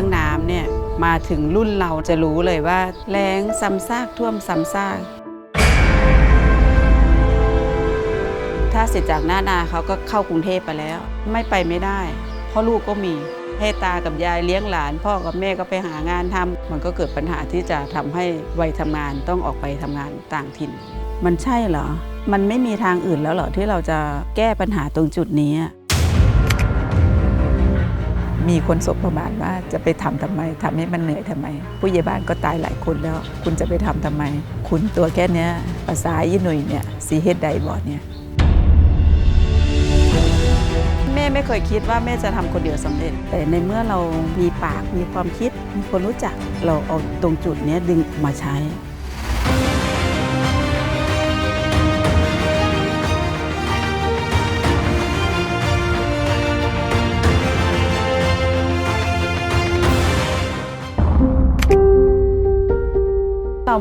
รื่องน้ำเนี่ยมาถึงรุ่นเราจะรู้เลยว่าแล้งซ้ำซากท่วมซ้ำซากถ้าเสร็จจากหน้านาเขาก็เข้ากรุงเทพไปแล้ว ไม่ไปไม่ได้ เพราะลูกก็มีให้ตากับยายเลี้ยงหลาน พ่อกับแม่ก็ไปหางานทำมันก็เกิดปัญหาที่จะทำให้วัยทำงานต้องออกไปทำงานต่างถิ่น มันใช่เหรอ มันไม่มีทางอื่นแล้วเหรอที่เราจะแก้ปัญหาตรงจุดนี้ มีคนสบประมาทว่าจะไปทำทำไมทำให้มันเหนื่อยทำไม ผู้ใหญ่บ้านก็ตายหลายคนแล้ว คุณจะไปทำทำไม คุณตัวแค่เนี้ยภาษาอีหนุ่ยเนี่ยสีเฮ็ดใดบอดเนี่ยแม่ไม่เคยคิดว่าแม่จะทำคนเดียวสำเร็จ แต่ในเมื่อเรามีปากมีความคิดมีคนรู้จักเราเอาตรงจุดนี้ดึงมาใช้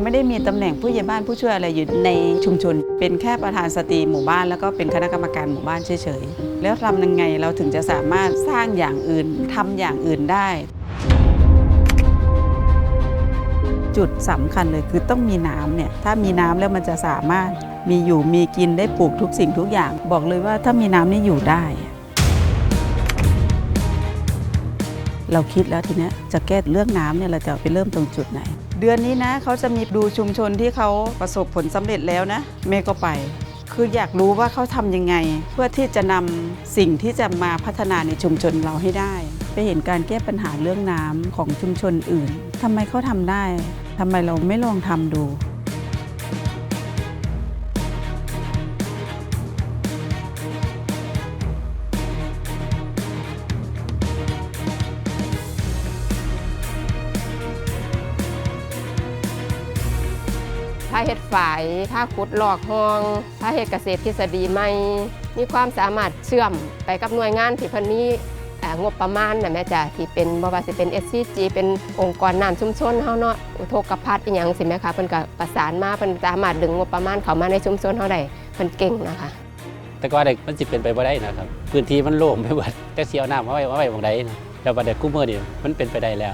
ไม่ได้มีตำแหน่งผู้ใหญ่บ้านผู้ช่วยอะไรอยู่ในชุมชน เป็นแค่ประธานสตรีหมู่บ้าน แล้วก็เป็นคณะกรรมการหมู่บ้านเฉยๆแล้วทำยังไงเราถึงจะสามารถสร้างอย่างอื่นทำอย่างอื่นได้ จุดสำคัญเลยคือต้องมีน้ำเนี่ยถ้ามีน้ำแล้วมันจะสามารถมีอยู่มีกินได้ปลูกทุกสิ่งทุกอย่าง บอกเลยว่าถ้ามีน้ำนี่อยู่ได้เราคิดแล้วทีนี้จะแก้เรื่องน้ำเนี่ยเราจะไปเริ่มตรงจุดไหน เดือนนี้นะเขาจะมีดูชุมชนที่เขาประสบผลสำเร็จแล้วนะเมย์ก็ไป คืออยากรู้ว่าเขาทำยังไง เพื่อที่จะนำสิ่งที่จะมาพัฒนาในชุมชนเราให้ได้ ไปเห็นการแก้ปัญหาเรื่องน้ำของชุมชนอื่นทำไมเขาทำได้ทำไมเราไม่ลองทำดูาเฮ็ดฝายถ้าขุดลอกห้องถ้าเฮ็ดเกษตรทฤษฎีใหม่ มีความสามารถเชื่อมไปกับหน่วยงานที่เพิ่นมีเอ่องบประมาณนะแม่จ้ะที่เป็นบ่ว่าสิเป็น SCG เป็นองค์กรน้ำชุมชนเฮาเนาะอุทกภัทรอีหยังสิแม่คะเพิ่นก็ประสานมาเพิ่นสามารถดึงงบประมาณเข้ามาในชุมชนเฮาได้เพิ่นเก่งนะคะแต่ก็ได้มันสิเป็นไปบ่ได้นะครับพื้นที่มันโล่งไปหมดแต่เสียวน้ำมาไว้มาไว้บางใดนะแล้วบัดเด็กกู้มือนี่มันเป็นไปได้แล้ว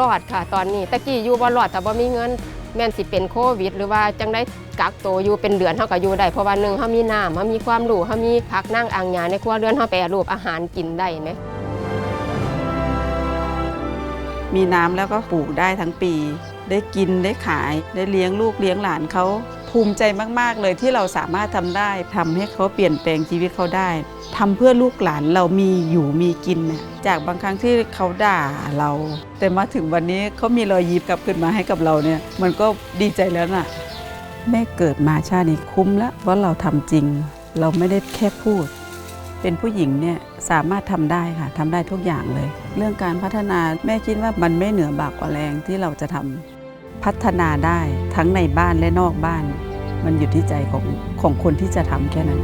รอดค่ะ ตอนนี้ตะกี้อยู่บ่รอดแต่บ่มีเงิน แม่นสิเป็นโควิด หรือว่าจังได้กักตัวอยู่เป็นเดือนเท่ากับอยู่ได้เพราะว่าหนึ่งเขามีน้ำเขามีความรู้เขามีพักนั่งอ่างหญ้าในครัวเรือนเขาแปรรูปอาหารกินได้ไหมมีน้ำแล้วก็ปลูกได้ทั้งปี ได้กินได้ขายได้เลี้ยงลูกเลี้ยงหลานเขา ภูมิใจมาก ๆ เลยที่เราสามารถทำได้ทำให้เขาเปลี่ยนแปลงชีวิตเขาได้ทำเพื่อลูกหลานเรามีอยู่มีกินน่ะจากบางครั้งที่เขาด่าเรา แต่มาถึงวันนี้เขามีรอยยิ้มกลับขึ้นมาให้กับเราเนี่ยมันก็ดีใจแล้วน่ะแม่เกิดมาชาตินี้คุ้มแล้วว่าเราทำจริง เราไม่ได้แค่พูด เป็นผู้หญิงเนี่ยสามารถทำได้ค่ะทำได้ทุกอย่างเลย เรื่องการพัฒนาแม่คิดว่ามันไม่เหนือบากกว่าแรงที่เราจะทำพัฒนาได้ทั้งในบ้านและนอกบ้าน มันอยู่ที่ใจของของคนที่จะทำแค่นั้น